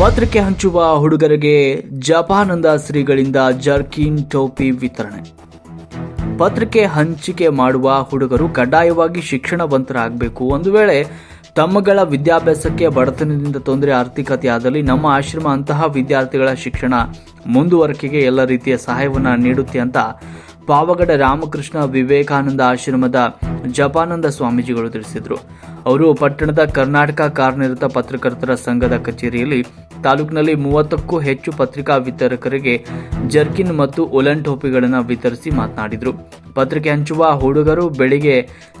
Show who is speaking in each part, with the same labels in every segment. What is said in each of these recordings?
Speaker 1: ಪತ್ರಿಕೆ ಹಂಚುವ ಹುಡುಗರಿಗೆ ಜಪಾನಂದ ಶ್ರೀಗಳಿಂದ ಜರ್ಕಿನ್ ಟೋಪಿ ವಿತರಣೆ. ಪತ್ರಿಕೆ ಹಂಚಿಕೆ ಮಾಡುವ ಹುಡುಗರು ಕಡ್ಡಾಯವಾಗಿ ಶಿಕ್ಷಣವಂತರಾಗಬೇಕು. ಒಂದು ವೇಳೆ ತಮ್ಮಗಳ ವಿದ್ಯಾಭ್ಯಾಸಕ್ಕೆ ಬಡತನದಿಂದ ತೊಂದರೆ ಆರ್ಥಿಕತೆಯಾದಲ್ಲಿ ನಮ್ಮ ಆಶ್ರಮ ಅಂತಹ ವಿದ್ಯಾರ್ಥಿಗಳ ಶಿಕ್ಷಣ ಮುಂದುವರಿಕೆಗೆ ಎಲ್ಲ ರೀತಿಯ ಸಹಾಯವನ್ನು ನೀಡುತ್ತೆ ಅಂತ ಪಾವಗಡ ರಾಮಕೃಷ್ಣ ವಿವೇಕಾನಂದ ಆಶ್ರಮದ ಜಪಾನಂದ ಸ್ವಾಮೀಜಿಗಳು ತಿಳಿಸಿದರು. ಅವರು ಪಟ್ಟಣದ ಕರ್ನಾಟಕ ಕಾರ್ಯನಿರತ ಪತ್ರಕರ್ತರ ಸಂಘದ ಕಚೇರಿಯಲ್ಲಿ ತಾಲೂಕಿನಲ್ಲಿ ಮೂವತ್ತಕ್ಕೂ ಹೆಚ್ಚು ಪತ್ರಿಕಾ ವಿತರಕರಿಗೆ ಜರ್ಕಿನ್ ಮತ್ತು ಉಲನ್ ಟೋಪಿಗಳನ್ನು ವಿತರಿಸಿ ಮಾತನಾಡಿದರು. ಪತ್ರಿಕೆ ಹಂಚುವ ಹುಡುಗರು ಬೆಳಿಗ್ಗೆ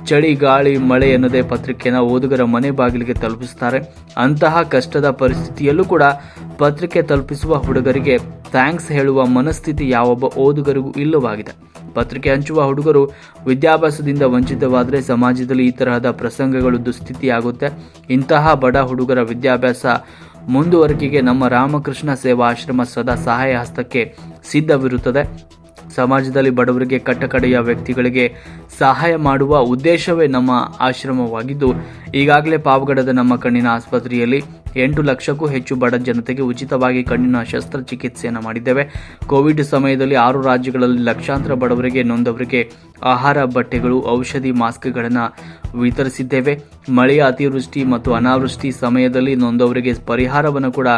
Speaker 1: ಚಳಿ, ಗಾಳಿ, ಮಳೆ ಎನ್ನದೇ ಪತ್ರಿಕೆಯನ್ನು ಓದುಗರ ಮನೆ ಬಾಗಿಲಿಗೆ ತಲುಪಿಸುತ್ತಾರೆ. ಅಂತಹ ಕಷ್ಟದ ಪರಿಸ್ಥಿತಿಯಲ್ಲೂ ಕೂಡ ಪತ್ರಿಕೆ ತಲುಪಿಸುವ ಹುಡುಗರಿಗೆ ಥ್ಯಾಂಕ್ಸ್ ಹೇಳುವ ಮನಸ್ಥಿತಿ ಯಾವೊಬ್ಬ ಓದುಗರಿಗೂ ಇಲ್ಲವಾಗಿದೆ. ಪತ್ರಿಕೆ ಹಂಚುವ ಹುಡುಗರು ವಿದ್ಯಾಭ್ಯಾಸದಿಂದ ವಂಚಿತವಾದರೆ ಸಮಾಜದಲ್ಲಿ ಈ ತರಹದ ಪ್ರಸಂಗಗಳು ದುಸ್ಥಿತಿಯಾಗುತ್ತೆ. ಇಂತಹ ಬಡ ಹುಡುಗರ ವಿದ್ಯಾಭ್ಯಾಸ ಮುಂದುವರಿಕೆಗೆ ನಮ್ಮ ರಾಮಕೃಷ್ಣ ಸೇವಾ ಆಶ್ರಮ ಸದಾ ಸಹಾಯ ಹಸ್ತಕ್ಕೆ ಸಿದ್ಧವಿರುತ್ತದೆ. ಸಮಾಜದಲ್ಲಿ ಬಡವರಿಗೆ, ಕಟ್ಟಕಡೆಯ ವ್ಯಕ್ತಿಗಳಿಗೆ ಸಹಾಯ ಮಾಡುವ ಉದ್ದೇಶವೇ ನಮ್ಮ ಆಶ್ರಮವಾಗಿದ್ದು, ಈಗಾಗಲೇ ಪಾವಗಡದ ನಮ್ಮ ಕಣ್ಣಿನ ಆಸ್ಪತ್ರೆಯಲ್ಲಿ ಎಂಟು ಲಕ್ಷಕ್ಕೂ ಹೆಚ್ಚು ಬಡ ಜನತೆಗೆ ಉಚಿತವಾಗಿ ಕಣ್ಣಿನ ಶಸ್ತ್ರಚಿಕಿತ್ಸೆಯನ್ನು ಮಾಡಿದ್ದೇವೆ. ಕೋವಿಡ್ ಸಮಯದಲ್ಲಿ ಆರು ರಾಜ್ಯಗಳಲ್ಲಿ ಲಕ್ಷಾಂತರ ಬಡವರಿಗೆ, ನೊಂದವರಿಗೆ ಆಹಾರ ಬಟ್ಟೆಗಳು, ಔಷಧಿ ಮಾಸ್ಕ್ಗಳನ್ನು ವಿತರಿಸಿದ್ದೇವೆ. ಮಳೆಯ ಅತಿವೃಷ್ಟಿ ಮತ್ತು ಅನಾವೃಷ್ಟಿ ಸಮಯದಲ್ಲಿ ನೊಂದವರಿಗೆ ಪರಿಹಾರವನ್ನು ಕೂಡ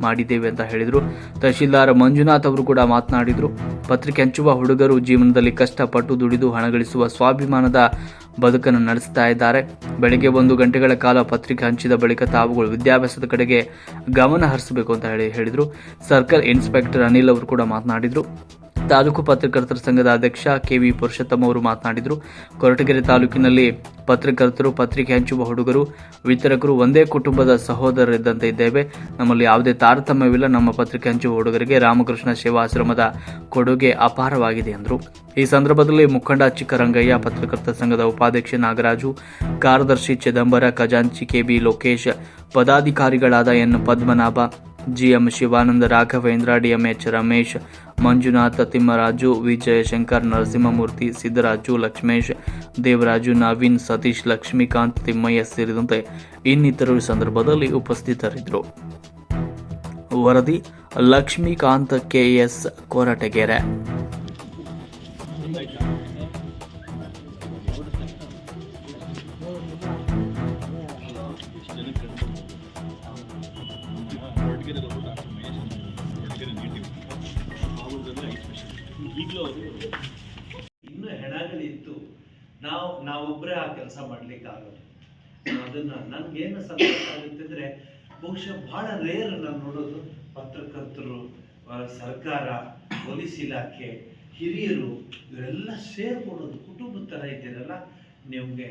Speaker 1: ಮಾಡಿದ್ದೇವೆ ಅಂತ ಹೇಳಿದರು. ತಹಶೀಲ್ದಾರ್ ಮಂಜುನಾಥ್ ಅವರು ಕೂಡ ಮಾತನಾಡಿದರು. ಪತ್ರಿಕೆ ಹಂಚುವ ಹುಡುಗರು ಜೀವನದಲ್ಲಿ ಕಷ್ಟಪಟ್ಟು ದುಡಿದು ಹಣ ಗಳಿಸುವ ಸ್ವಾಭಿಮಾನದ ಬದುಕನ್ನು ನಡೆಸ್ತಾ ಇದ್ದಾರೆ. ಬೆಳಗ್ಗೆ ಒಂದು ಗಂಟೆಗಳ ಕಾಲ ಪತ್ರಿಕೆ ಹಂಚಿದ ಬಳಿಕ ತಾವುಗಳು ವಿದ್ಯಾಭ್ಯಾಸದ ಕಡೆಗೆ ಗಮನ ಹರಿಸಬೇಕು ಅಂತ ಹೇಳಿ ಹೇಳಿದರು. ಸರ್ಕಲ್ ಇನ್ಸ್ಪೆಕ್ಟರ್ ಅನಿಲ್ ಅವರು ಕೂಡ ಮಾತನಾಡಿದರು. ತಾಲೂಕು ಪತ್ರಕರ್ತರ ಸಂಘದ ಅಧ್ಯಕ್ಷ ಕೆವಿ ಪುರುಷೋತ್ತಮ ಅವರು ಮಾತನಾಡಿದರು. ಕೊರಟಗೆರೆ ತಾಲೂಕಿನಲ್ಲಿ ಪತ್ರಕರ್ತರು, ಪತ್ರಿಕೆ ಹಂಚುವ ಹುಡುಗರು, ವಿತರಕರು ಒಂದೇ ಕುಟುಂಬದ ಸಹೋದರರಿದ್ದಂತೆ ಇದ್ದೇವೆ. ನಮ್ಮಲ್ಲಿ ಯಾವುದೇ ತಾರತಮ್ಯವಿಲ್ಲ. ನಮ್ಮ ಪತ್ರಿಕೆ ಹಂಚುವ ಹುಡುಗರಿಗೆ ರಾಮಕೃಷ್ಣ ಸೇವಾಶ್ರಮದ ಕೊಡುಗೆ ಅಪಾರವಾಗಿದೆ ಎಂದರು. ಈ ಸಂದರ್ಭದಲ್ಲಿ ಮುಖಂಡ ಚಿಕ್ಕರಂಗಯ್ಯ, ಪತ್ರಕರ್ತರ ಸಂಘದ ಉಪಾಧ್ಯಕ್ಷ ನಾಗರಾಜು, ಕಾರ್ಯದರ್ಶಿ ಚಿದಂಬರ, ಖಜಾಂಚಿ KB Lokesh, ಪದಾಧಿಕಾರಿಗಳಾದ N Padmanabha, GM Shivananda, Raghavendra, DMH Ramesh Manjunatha, Thimmaraju Vijaya Shankar Narasimhamurthy, Siddaraju, Lakshmesh, Devaraju, Naveen, Satish, Lakshmikanth, Thimmaiah ಸೇರಿದಂತೆ ಇನ್ನಿತರರು ಈ ಸಂದರ್ಭದಲ್ಲಿ ಉಪಸ್ಥಿತರಿದ್ದರು. ವರದಿ, ಲಕ್ಷ್ಮೀಕಾಂತ್ ಕೆಎಸ್ ಕೊರಟಗೆರೆ.
Speaker 2: ಇನ್ನೂ ಹೆಣಗಳಿತ್ತು ನಾವು ನಾವೊಬ್ಬರೇ ಆ ಕೆಲಸ ಮಾಡ್ಲಿಕ್ಕೆ ಆಗೋದು ಅದನ್ನ ನನ್ಗೇನು ಸಂತೋಷ ಆಗುತ್ತೆ ಅಂದ್ರೆ ಬಹುಶಃ ಬಹಳ ರೇರ್ ನಾನು ನೋಡೋದು. ಪತ್ರಕರ್ತರು ಸರ್ಕಾರ, ಪೊಲೀಸ್ ಇಲಾಖೆ, ಹಿರಿಯರು, ಇವರೆಲ್ಲ ಸೇರ್ಕೊಡೋದು ಕುಟುಂಬದ ಥರ ಇದ್ದೀರಲ್ಲ, ನಿಮಗೆ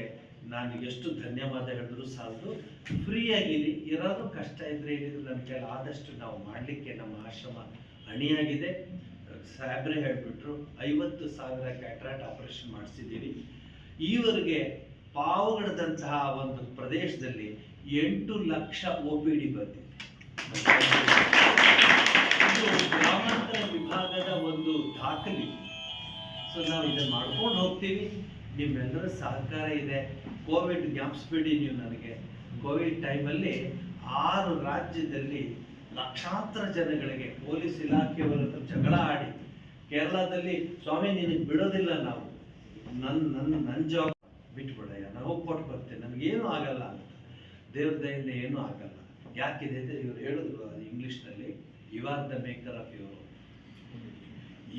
Speaker 2: ನಾನು ಎಷ್ಟು ಧನ್ಯವಾದ ಹೇಳಿದ್ರು ಸಾಲದು. ಫ್ರೀಯಾಗಿರಿ. ಏನಾದರೂ ಕಷ್ಟ ಇದ್ರೆ ಹೇಳಿದ್ರು ಕೈಲಿ ಆದಷ್ಟು ನಾವು ಮಾಡಲಿಕ್ಕೆ ನಮ್ಮ ಆಶ್ರಮ ಅಣಿಯಾಗಿದೆ ಸಾಹೇಬ್ರೆ ಹೇಳಿಬಿಟ್ರು, ಐವತ್ತು ಸಾವಿರ ಕ್ಯಾಟ್ರಾಟ್ ಆಪರೇಷನ್ ಮಾಡಿಸಿದ್ದೀವಿ. ಈವರೆಗೆ ಪಾವಗಡದಂತಹ ಒಂದು ಪ್ರದೇಶದಲ್ಲಿ ಎಂಟು ಲಕ್ಷ ಒ ಪಿ ಡಿ ಬಂದಿದೆ. ಗ್ರಾಮಾಂತರ ವಿಭಾಗದ ಒಂದು ದಾಖಲೆ. ಸೊ ನಾವು ಇದನ್ನು ಮಾಡ್ಕೊಂಡು ಹೋಗ್ತೀವಿ. ನಿಮ್ಮೆಲ್ಲರ ಸಹಕಾರ ಇದೆ. ಕೋವಿಡ್ ಜ್ಞಾಪಿಸ್ಬೇಡಿ ನೀವು ನನಗೆ ಕೋವಿಡ್ ಟೈಮಲ್ಲಿ ಆರು ರಾಜ್ಯದಲ್ಲಿ ಲಕ್ಷಾಂತರ ಜನಗಳಿಗೆ ಪೊಲೀಸ್ ಇಲಾಖೆಯವರ ಜಗಳ ಆಡಿ ಕೇರಳದಲ್ಲಿ, ಸ್ವಾಮಿ ನಿನಗೆ ಬಿಡೋದಿಲ್ಲ ನಾವು. ನನ್ನ ನನ್ನ ನನ್ನ ಜಾಬ್ ಬಿಟ್ಬಿಡಯ್ಯ ನಾನು ಕೊಟ್ಟು ಬರ್ತೇನೆ ನನಗೇನು ಆಗಲ್ಲ ಅಂತ. ದೇವ್ರ ದಯಿಂದ ಏನೂ ಆಗಲ್ಲ. ಯಾಕಿದೆ ಅಂದರೆ ಇವರು ಹೇಳಿದ್ರು ಅದು ಇಂಗ್ಲೀಷ್ನಲ್ಲಿ you are the maker of your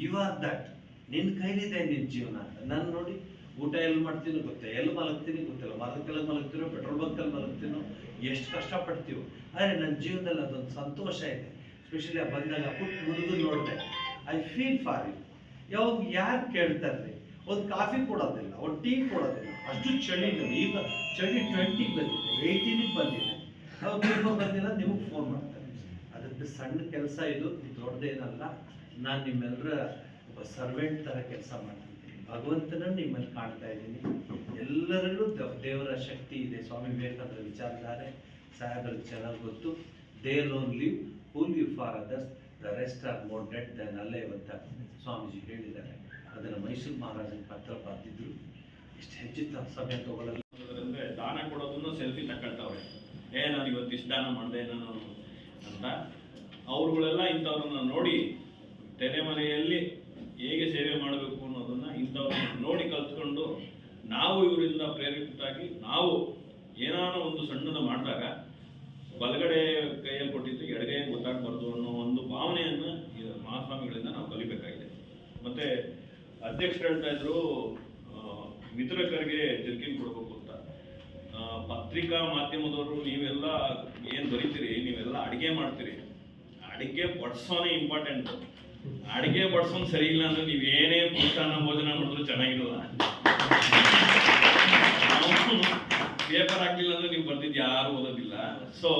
Speaker 2: you are that ನಿನ್ನ ಕೈಲಿದೆ ನಿನ್ನ ಜೀವನ ಅಂತ. ನಾನು ನೋಡಿ ಊಟ ಎಲ್ಲಿ ಮಾಡ್ತೀನೋ ಗೊತ್ತೇ? ಎಲ್ಲಿ ಮಲಗ್ತೀನಿ ಗೊತ್ತಿಲ್ಲ. ಮರದಕ್ಕೆಲ್ಲ ಮಲಗ್ತೀನೋ ಪೆಟ್ರೋಲ್ ಬಂಕಲ್ಲಿ ಮಲಗ್ತೀನೋ, ಎಷ್ಟು ಕಷ್ಟಪಡ್ತೀವೋ. ಆದರೆ ನನ್ನ ಜೀವನದಲ್ಲಿ ಅದೊಂದು ಸಂತೋಷ ಇದೆ. ಸ್ಪೆಷಲಿ ಆ ಬಂದಾಗ ಪುಟ್ಟ ಹುಡುಗರು ನೋಡಿದೆ ಐ ಫೀಲ್ ಫಾರ್ ಯು ಯಾವಾಗ ಯಾರು ಕೇಳ್ತಾರೆ ಒಂದು ಕಾಫಿ ಕೊಡೋದಿಲ್ಲ, ಒಂದು ಟೀ ಕೊಡೋದಿಲ್ಲ. ಅಷ್ಟು ಚಳಿ. ಈಗ ಚಳಿ ಟ್ವೆಂಟಿಗೆ ಬಂದಿದೆ ಏಯ್ಟೀನಿಗೆ ಬಂದಿದೆ. ಯಾವಾಗ ತುಂಬ ಬಂದಿಲ್ಲ, ನಿಮಗೆ ಫೋನ್ ಮಾಡ್ತಾರೆ ಅದಕ್ಕೆ ಸಣ್ಣ ಕೆಲಸ ಇದು, ದೊಡ್ಡದೇನಲ್ಲ, ನಾನು ನಿಮ್ಮೆಲ್ಲರ ಒಬ್ಬ ಸರ್ವೆಂಟ್ ಥರ ಕೆಲಸ ಮಾಡ್ತಿದ್ದೀನಿ ಭಗವಂತನ ನಿಮ್ಮಲ್ಲಿ ಕಾಣ್ತಾ ಇದ್ದೀನಿ. ಎಲ್ಲರಲ್ಲೂ ದೇವರ ಶಕ್ತಿ ಇದೆ. ಸ್ವಾಮಿ ವಿವೇಕಾನಂದರ ವಿಚಾರಧಾರೆ ಸಾಹೇಬ್ರಿಗೆ ಚೆನ್ನಾಗಿ ಗೊತ್ತು. They alone live who live for others the rest are more dead than ಅಲ್ಲೇ ಅಂತ ಸ್ವಾಮೀಜಿ ಹೇಳಿದ್ದಾರೆ. ಅದನ್ನು ಮೈಸೂರು ಮಹಾರಾಜನ ಪತ್ರ ಬರೆದಿದ್ರು. ಇಷ್ಟು ಹೆಚ್ಚು ಸಮಯ ತಗೊಳ್ಳಲ್ಲ.
Speaker 3: ದಾನ ಕೊಡೋದನ್ನು ಸೆಲ್ಫಿ ತಗೊಳ್ತಾವ್ರೆ. ಏ, ನಾನು ಇವತ್ತು ಇಷ್ಟು ದಾನ ಮಾಡಿದೆ, ನಾನು ಅಂತ. ಅವರುಗಳೆಲ್ಲ ಇಂಥವ್ರನ್ನ ನೋಡಿ ತೆರೆಮನೆಯಲ್ಲಿ ಹೇಗೆ ಸೇವೆ ಮಾಡಬೇಕು ಇಂಥವ್ರನ್ನ ನೋಡಿ ಕಲ್ತ್ಕೊಂಡು ನಾವು ಇವರಿಂದ ಪ್ರೇರೇಪಿತಾಗಿ ನಾವು ಏನಾನ ಒಂದು ಸಣ್ಣದ ಮಾಡಿದಾಗ ಬಲಗಡೆ ಕೈಯಲ್ಲಿ ಕೊಟ್ಟಿದ್ದು ಎಡಗೈ ಗೊತ್ತಾಗಬಾರ್ದು ಅನ್ನೋ ಒಂದು ಭಾವನೆಯನ್ನು ಮಹಾಸ್ವಾಮಿಗಳಿಂದ ನಾವು ಕಲಿಬೇಕಾಗಿದೆ. ಮತ್ತೆ ಅಧ್ಯಕ್ಷರು ಹೇಳ್ತಾ ಇದ್ರು ವಿತರಕರಿಗೆ ಜರ್ಕಿನ್ ಕೊಡಬೇಕು ಅಂತ. ಪತ್ರಿಕಾ ಮಾಧ್ಯಮದವರು ನೀವೆಲ್ಲ ಏನು ಬರೀತೀರಿ, ನೀವೆಲ್ಲ ಅಡುಗೆ ಮಾಡ್ತೀರಿ. ಅಡುಗೆ ಬಡ್ಸೋನೇ ಇಂಪಾರ್ಟೆಂಟ್ ಅಡಿಗೆ ಬಡ್ಸೋನ್ ಸರಿ ಇಲ್ಲ ಅಂದ್ರೆ ನೀವು ಏನೇ ಪುಸ್ತಕ ಭೋಜನ ಮಾಡಿದ್ರು ಚೆನ್ನಾಗಿರಲ್ಲ. ಪೇಪರ್ ಹಾಕ್ಲಿಲ್ಲ ಅಂದ್ರೆ ನೀವು ಬರ್ತಿದ್ದು ಯಾರು ಓದೋದಿಲ್ಲ. ಸೊ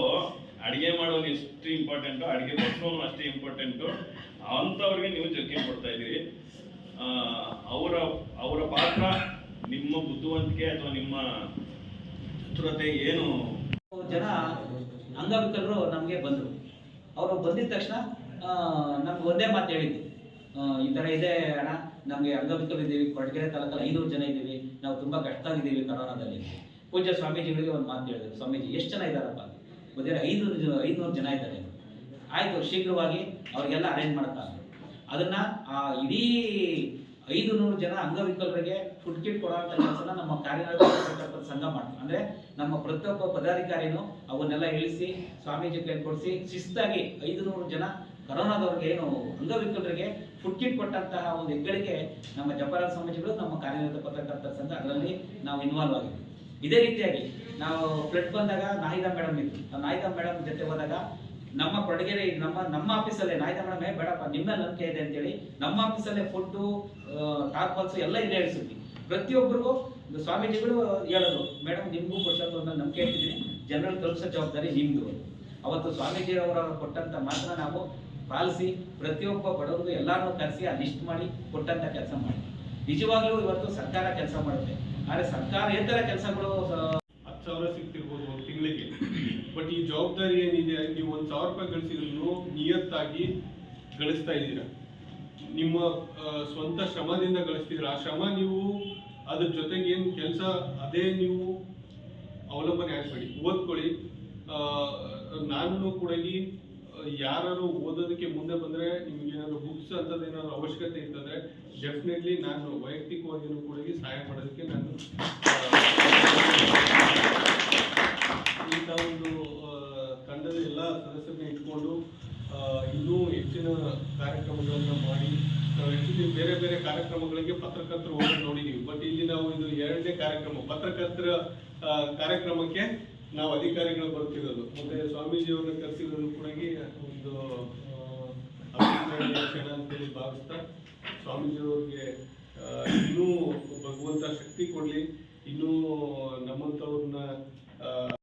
Speaker 3: ಅಡಿಗೆ ಮಾಡೋದು ಎಷ್ಟು ಇಂಪಾರ್ಟೆಂಟು ಅಡಿಗೆ ಬಡ್ಸೋನು ಅಷ್ಟೇ ಇಂಪಾರ್ಟೆಂಟು ಅಂಥವ್ರಿಗೆ ನೀವು ಜಗ್ಗಿ ಕೊಡ್ತಾ ಇದ್ದೀರಿ. ಅವರ ಅವರ ಪಾತ್ರ ನಿಮ್ಮ ಬುದ್ಧಿವಂತಿಕೆ ಅಥವಾ ನಿಮ್ಮ ಚತುರತೆ ಏನು?
Speaker 4: ಜನ ಅಂಗವಿಕಲರು ನಮಗೆ ಬಂದರು. ಅವರು ಬಂದಿದ ತಕ್ಷಣ ನಮ್ಗೆ ಒಂದೇ ಮಾತು ಹೇಳಿದ್ದು ಈ ಥರ ಇದೆ ಅಣ್ಣ, ನಮಗೆ ಅಂಗವಿಕಲರು ಇದ್ದೀವಿ ಕೊಡಗೆರೆ ತಾಲೂಕಲ್ಲಿ ಐನೂರು ಜನ ಇದ್ದೀವಿ, ನಾವು ತುಂಬ ಕಷ್ಟದಾಗಿದ್ದೀವಿ ಕರೋನಾದಲ್ಲಿ. ಪೂಜ್ಯ ಸ್ವಾಮೀಜಿಗಳಿಗೆ ಒಂದು ಮಾತು ಹೇಳಿದ್ರು. ಸ್ವಾಮೀಜಿ, ಎಷ್ಟು ಜನ ಇದ್ದಾರಪ್ಪ? ಬಂದಿರೋ ಐನೂರು ಜನ ಐನೂರು ಜನ ಇದ್ದಾರೆ. ಆಯಿತು, ಶೀಘ್ರವಾಗಿ ಅವ್ರಿಗೆಲ್ಲ ಅರೇಂಜ್ ಮಾಡ್ತಾರೆ ಅದನ್ನ, ಆ, ಇಡೀ ಐದು ನೂರು ಜನ ಅಂಗವಿಕಲರಿಗೆ ಫುಡ್ ಕಿಟ್ ಕೊಡುವಂತ ಕೆಲಸನ ನಮ್ಮ ಕಾರ್ಯನಿರ್ವಹಿಸತಕ್ಕಂಥ ಸಂಘ ಮಾಡ್ತಾರೆ ಅಂದ್ರೆ ನಮ್ಮ ಪ್ರತಿಯೊಬ್ಬ ಪದಾಧಿಕಾರಿನೂ ಅವನ್ನೆಲ್ಲ ಇಳಿಸಿ, ಸ್ವಾಮೀಜಿ ಕೈ ಕೊಡಿಸಿ, ಶಿಸ್ತಾಗಿ ಐದು ನೂರು ಜನ ಕರೋನಾದವ್ರಿಗೆ ಏನು ಅಂಗವಿಕಲರಿಗೆ ಫುಡ್ ಕಿಟ್ ಕೊಟ್ಟಂತಹ ಒಂದು ಹೆಗ್ಗಳಿಗೆ ನಮ್ಮ ಜಪಾಲ ಸ್ವಾಮೀಜಿಗಳು ನಮ್ಮ ಕಾರ್ಯನಿರತ ಪತ್ರಕರ್ತರ ಸಂಘ ಅದರಲ್ಲಿ ನಾವು ಇನ್ವಾಲ್ವ್ ಆಗಿದ್ವಿ. ಇದೇ ರೀತಿಯಾಗಿ ನಾವು ಫ್ಲಡ್ ಬಂದಾಗ ನಾಯಿದಾ ಮೇಡಮ್ ಇತ್ತು ಆ ನಾಹಿದಾ ಮೇಡಮ್ ಜೊತೆ ಹೋದಾಗ ನಮ್ಮ ಕೊಡಗೆರೆ, ನಮ್ಮ ನಮ್ಮ ಆಫೀಸಲ್ಲೇ ನಾಯಿದಾ ಮೇಡಮ್ ಬೇಡಪ್ಪ, ನಿಮ್ಮ ನಂಬಿಕೆ ಇದೆ ಅಂತೇಳಿ ನಮ್ಮ ಆಫೀಸಲ್ಲೇ ಫುಡ್ಡು ಟಾರ್ಪಲ್ಸ್ ಎಲ್ಲ ಇದೆ ಇಳಿಸಿದ್ವಿ. ಪ್ರತಿಯೊಬ್ಬರಿಗೂ ಸ್ವಾಮೀಜಿಗಳು ಹೇಳೋದು ಮೇಡಮ್ ನಿಮಗೂ ಪುರುಷತ್ವ ಅನ್ನೋ ನಂಬಿಕೆ ಇಟ್ಟಿದ್ದೀನಿ. ಜನರಲ್ ತಲುಪಿಸೋ ಜವಾಬ್ದಾರಿ ನಿಮ್ದು. ಅವತ್ತು ಸ್ವಾಮೀಜಿ ಅವರ ಕೊಟ್ಟಂತ ಮಾತ್ರ ನಾವು ಪಾಲಿಸಿ ಪ್ರತಿಯೊಬ್ಬ ಬಡವರು ಎಲ್ಲರನ್ನೂ ಕರೆಸಿ ಆ ಲಿಸ್ಟ್ ಮಾಡಿ ಕೊಟ್ಟಂತ ಕೆಲಸ ಮಾಡಿ. ನಿಜವಾಗ್ಲೂ ಇವತ್ತು ಸರ್ಕಾರ ಕೆಲಸ ಮಾಡುತ್ತೆ. ಆದರೆ ಸರ್ಕಾರೇತರ ಕೆಲಸಗಳು
Speaker 5: ಹತ್ತು ಸಾವಿರ ಸಿಗ್ತಿರ್ಬೋದು ತಿಂಗಳಿಗೆ. ಬಟ್ ಈ ಜವಾಬ್ದಾರಿ ಏನಿದೆ, ನೀವು ಒಂದು ಸಾವಿರ ರೂಪಾಯಿ ಗಳಿಸಿದ್ರು ನಿಯತ್ತಾಗಿ ಗಳಿಸ್ತಾ ಇದ್ದೀರಾ? ನಿಮ್ಮ ಸ್ವಂತ ಶ್ರಮದಿಂದ ಗಳಿಸ್ತಿದ್ರ ಆ ಶ್ರಮ ನೀವು ಅದ್ರ ಜೊತೆಗೆ ಏನು ಕೆಲಸ ಅದೇ ನೀವು ಅವಲಂಬನೆ ಆಗ್ಬೇಡಿ. ಓದ್ಕೊಳ್ಳಿ. ನಾನು ಕೂಡ ಯಾರು ಓದೋದಕ್ಕೆ ಮುಂದೆ ಬಂದ್ರೆ ನಿಮ್ಗೆ ಏನಾದ್ರು ಬುಕ್ಸ್ ಅಂತದ್ದು ಏನಾದ್ರು ಅವಶ್ಯಕತೆ ಇರ್ತದೆ ಡೆಫಿನೆಟ್ಲಿ ನಾನು ವೈಯಕ್ತಿಕವಾಗಿಯೂ ಕೂಡ ಸಹಾಯ ಮಾಡೋದಕ್ಕೆ ನಾನು ಇಂಥ ಒಂದು ತಂಡದ ಎಲ್ಲ ಸದಸ್ಯರನ್ನ ಇಟ್ಕೊಂಡು ಇನ್ನೂ ಹೆಚ್ಚಿನ ಕಾರ್ಯಕ್ರಮಗಳನ್ನು ಮಾಡಿ, ನಾವು ಬೇರೆ ಬೇರೆ ಕಾರ್ಯಕ್ರಮಗಳಿಗೆ ಪತ್ರಕರ್ತರು ಹೋಗಿ ನೋಡಿದೀವಿ ಬಟ್ ಇಲ್ಲಿ ನಾವು ಇದು ಎರಡನೇ ಕಾರ್ಯಕ್ರಮ, ಪತ್ರಕರ್ತರ ಕಾರ್ಯಕ್ರಮಕ್ಕೆ ನಾವು ಅಧಿಕಾರಿಗಳು ಬರ್ತಿರೋದು. ಮತ್ತೆ ಸ್ವಾಮೀಜಿಯವ್ರನ್ನ ಕರೆಸಿರೋದು ಕೂಡ ಒಂದು ಕ್ಷಣ ಅಂತೇಳಿ ಭಾವಿಸ್ತಾ ಸ್ವಾಮೀಜಿಯವ್ರಿಗೆ ಇನ್ನೂ ಭಗವಂತ ಶಕ್ತಿ ಕೊಡ್ಲಿ. ಇನ್ನೂ ನಮ್ಮಂಥವ್ರನ್ನ